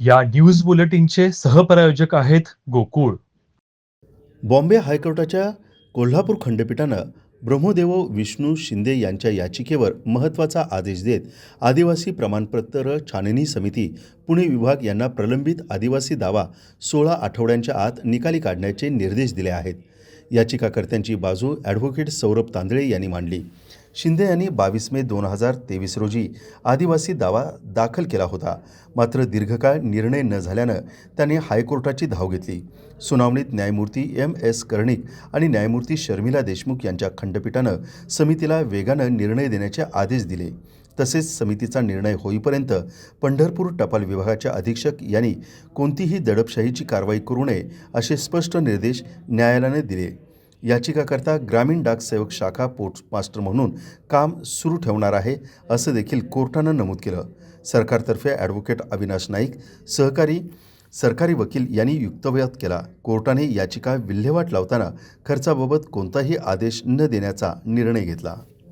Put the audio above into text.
या न्यूज बुलेटिनचे सहप्रायोजक आहेत गोकुळ. बॉम्बे हायकोर्टाच्या कोल्हापूर खंडपीठानं ब्रह्मदेव विष्णू शिंदे यांच्या याचिकेवर महत्त्वाचा आदेश देत आदिवासी प्रमाणपत्र छाननी समिती पुणे विभाग यांना प्रलंबित आदिवासी दावा सोळा आठवड्यांच्या आत निकाली काढण्याचे निर्देश दिले आहेत. याचिकाकर्त्यांची बाजू ॲडव्होकेट सौरभ तांदळे यांनी मांडली. शिंदे यांनी बावीस मे दोन हजार तेवीस रोजी आदिवासी दावा दाखल केला होता. मात्र दीर्घकाळ निर्णय न झाल्यानं त्यांनी हायकोर्टाची धाव घेतली. सुनावणीत न्यायमूर्ती एम एस कर्णिक आणि न्यायमूर्ती शर्मिला देशमुख यांच्या खंडपीठानं समितीला वेगानं निर्णय देण्याचे आदेश दिले. तसेच समितीचा निर्णय होईपर्यंत पंढरपूर टपाल विभागाच्या अधीक्षक यांनी कोणतीही दडपशाहीची कारवाई करू नये असे स्पष्ट निर्देश न्यायालयाने दिले. याचिकाकर्ता ग्रामीण डाक सेवक शाखा पोस्टमास्टर म्हणून काम सुरू ठेवणार आहे असं देखील कोर्टानं नमूद केलं. सरकारतर्फे ॲडव्होकेट अविनाश नाईक सहकारी सरकारी वकील यांनी युक्तव्यात केला. कोर्टाने याचिका विल्हेवाट लावताना खर्चाबाबत कोणताही आदेश न देण्याचा निर्णय घेतला.